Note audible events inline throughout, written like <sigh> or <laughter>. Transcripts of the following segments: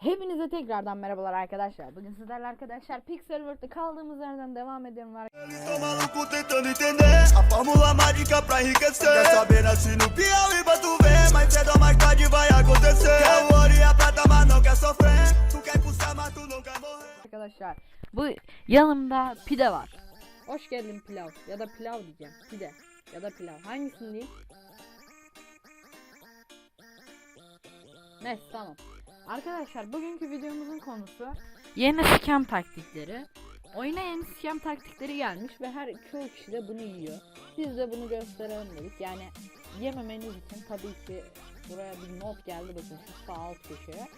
Hepinize tekrardan merhabalar arkadaşlar. Bugün sizlerle arkadaşlar Pixel World'de kaldığımız yerden devam ediyorum. Arkadaşlar bu yanımda pide var. Hoş geldin pilav ya da pilav diyeceğim. Pide ya da pilav. Hangisini diyeyim? Neyse tamam. Arkadaşlar bugünkü videomuzun konusu yeni scam taktikleri. Oyuna yeni scam taktikleri gelmiş ve her çoğu kişi de bunu yiyor. Biz de bunu gösterelim dedik. Yani yememeniz için tabii ki buraya bir not geldi bakın şu sağ alt köşeye.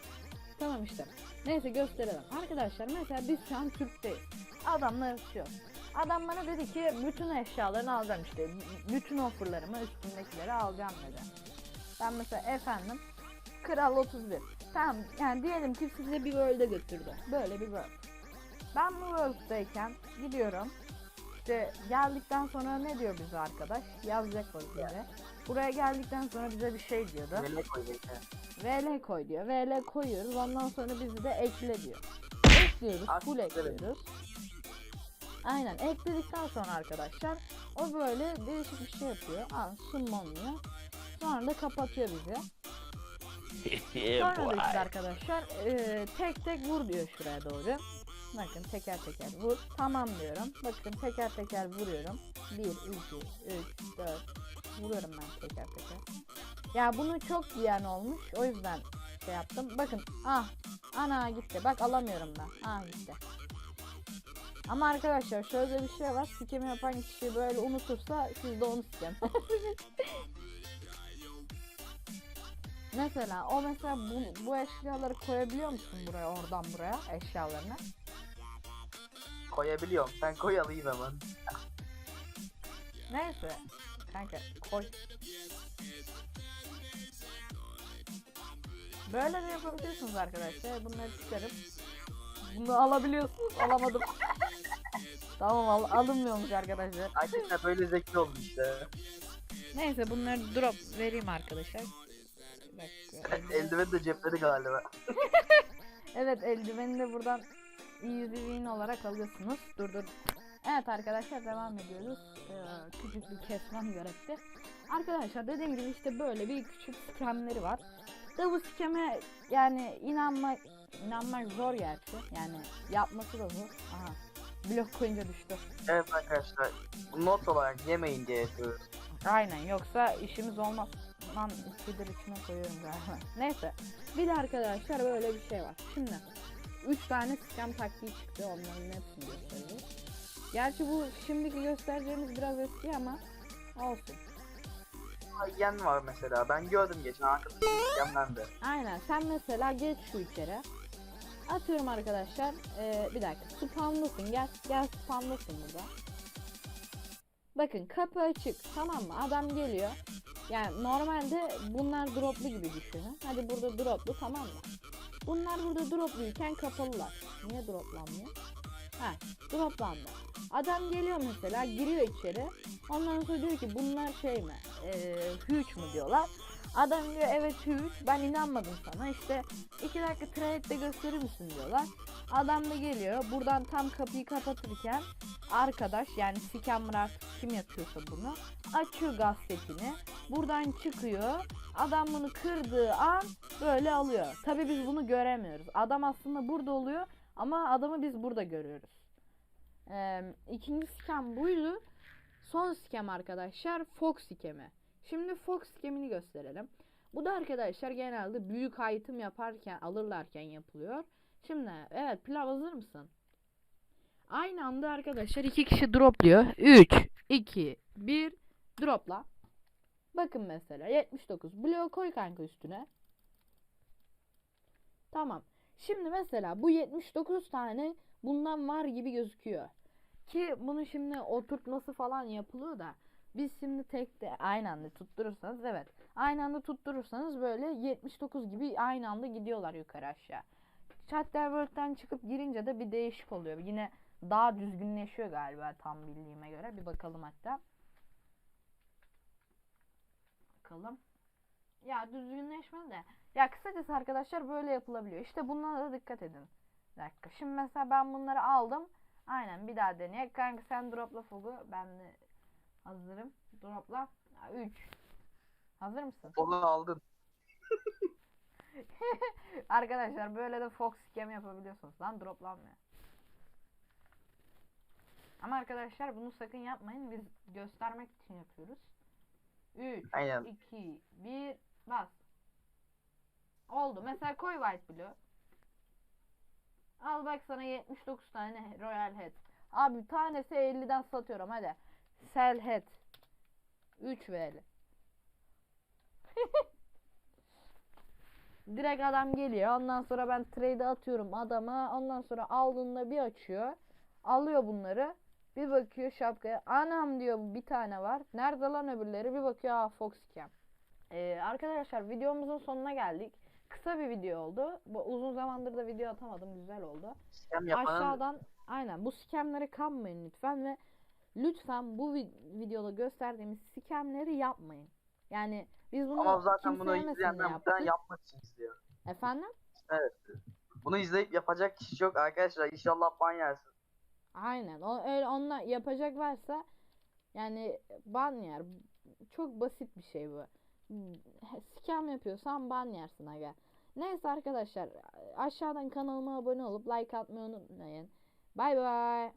Tamam işte. Neyse gösterelim. Arkadaşlar mesela biz şu an Türk'teyiz. Adamla yarışıyor. Adam bana dedi ki bütün eşyalarını alacağım işte. Bütün offerlarımı üstündekileri alacağım dedi. Ben mesela efendim Kral 31. Tamam yani diyelim ki size bir world'e götürdü. Böyle bir world. Ben bu world'dayken gidiyorum. İşte geldikten sonra ne diyor bize arkadaş? Yazacak o bize. Buraya geldikten sonra bize bir şey diyordu. Böyle koyacak. VL koy diyor. VL koyuyoruz. Ondan sonra bizi de ekle diyor. Ekliyoruz. Full ekliyoruz. Aynen. Ekledikten sonra arkadaşlar o böyle değişik bir şey yapıyor. Aa, sunmonluyor. Sonra da kapatıyor bizi. Sonra da işte arkadaşlar eee, tek tek vur diyor şuraya doğru. Bakın teker teker vur. Tamam diyorum. Bakın teker teker vuruyorum. 1, 2, 3, 4. Vuruyorum ben teker teker. Ya bunu çok yiyen olmuş. O yüzden şey yaptım. Bakın ah ana gitti. Bak alamıyorum ben. Ah gitti. Ama arkadaşlar şöyle bir şey var. Sikemi yapan kişi böyle unutursa siz de onu sikem. <laughs> mesela o mesela bu, bu eşyaları koyabiliyor musun buraya oradan buraya eşyalarını? Koyabiliyorum. Sen koy alayım hemen. Neyse. Kanka koy. Böyle de yapabiliyorsunuz arkadaşlar. Bunları çıkarıp bunu alabiliyorsunuz. Alamadım. <laughs> tamam al alınmıyormuş arkadaşlar. Arkadaşlar böyle zeki oldu işte. Neyse bunları drop vereyim arkadaşlar. Eldiven- de cepleri galiba. <laughs> Evet eldiveni de buradan easy win olarak alıyorsunuz. Dur dur. Evet arkadaşlar devam ediyoruz. Ee, küçük bir kesmem gerekti. Arkadaşlar dediğim gibi işte böyle bir küçük skemleri var. Da bu skeme yani inanmak inanmak zor gerçi. Yani yapması da zor. Aha. Blok koyunca düştü. Evet arkadaşlar. Not olarak yemeyin diye yapıyoruz. Aynen yoksa işimiz olmaz. Lan ikidir içine koyuyorum galiba. <laughs> Neyse. Bir de arkadaşlar böyle bir şey var. Şimdi 3 tane scam taktiği çıktı. Onların hepsini göstereceğiz. Gerçi bu şimdiki göstereceğimiz biraz eski ama olsun. Yen var mesela. Ben gördüm geçen arkadaşım yemlendi. Aynen sen mesela geç şu içeri. Atıyorum arkadaşlar. Ee, bir dakika. Spamlısın. Gel, gel spamlısın burada. Bakın kapı açık. Tamam mı? Adam geliyor. Yani normalde bunlar droplu gibi düşünün. Hadi burada droplu tamam mı? Bunlar burada dropluyken kapalılar. Niye droplanmıyor? Ha, droplandı. Adam geliyor mesela, giriyor içeri. Ondan sonra diyor ki bunlar şey mi? Ee, huge mu diyorlar. Adam diyor evet huge. Ben inanmadım sana. İşte iki dakika trade'de gösterir misin diyorlar. Adam da geliyor. Buradan tam kapıyı kapatırken arkadaş yani scammer artık kim yapıyorsa bunu açıyor gazetini. Buradan çıkıyor. Adam bunu kırdığı an böyle alıyor. Tabii biz bunu göremiyoruz. Adam aslında burada oluyor ama adamı biz burada görüyoruz. Ee, ikinci scam buydu. Son scam arkadaşlar Fox scam'i. Şimdi Fox scam'ini gösterelim. Bu da arkadaşlar genelde büyük item yaparken alırlarken yapılıyor. Şimdi evet pilav hazır mısın? Aynı anda arkadaşlar iki kişi dropluyor. 3, 2, 1 dropla. Bakın mesela 79. Bloğu koy kanka üstüne. Tamam. Şimdi mesela bu 79 tane bundan var gibi gözüküyor. Ki bunu şimdi oturtması falan yapılıyor da biz şimdi tek de aynı anda tutturursanız evet. Aynı anda tutturursanız böyle 79 gibi aynı anda gidiyorlar yukarı aşağı. Chatterworld'den çıkıp girince de bir değişik oluyor. Yine daha düzgünleşiyor galiba tam bildiğime göre. Bir bakalım hatta. Bakalım. ya düzgünleşmedi de. Ya kısacası arkadaşlar böyle yapılabiliyor. İşte bunlara da dikkat edin. Bir dakika. Şimdi mesela ben bunları aldım. Aynen bir daha deneye. Kanka sen dropla Fog'u. Ben de hazırım. Dropla. 3. Hazır mısın? Onu aldın. <laughs> Arkadaşlar böyle de Fox scam yapabiliyorsunuz. Lan droplanmıyor. Ama arkadaşlar bunu sakın yapmayın. Biz göstermek için yapıyoruz. 3, Aynen. 2, 1, bas. Oldu. Mesela koy White Blue. Al bak sana 79 tane Royal Head. Abi tanesi 50'den satıyorum hadi. Sell Head. 3 VL. <laughs> Direkt adam geliyor. Ondan sonra ben trade atıyorum adama. Ondan sonra aldığında bir açıyor. Alıyor bunları. Bir bakıyor şapkaya. Anam diyor bir tane var. Nerede lan öbürleri? Bir bakıyor aa Foxcam. Ee, arkadaşlar videomuzun sonuna geldik. Kısa bir video oldu. Bu uzun zamandır da video atamadım. Güzel oldu. Scam yapanın Aşağıdan aynen bu scamlere kanmayın lütfen ve lütfen bu vi- videoda gösterdiğimiz scamleri yapmayın. Yani biz bunu ama zaten bunu izleyenler yapmak için izliyor. Efendim? Evet. Bunu izleyip yapacak kişi yok arkadaşlar. İnşallah ban yersin. Aynen. O öyle onunla yapacak varsa yani ban yer. Çok basit bir şey bu. Scam yapıyorsan ban yersin aga. Neyse arkadaşlar aşağıdan kanalıma abone olup like atmayı unutmayın. Bay bay.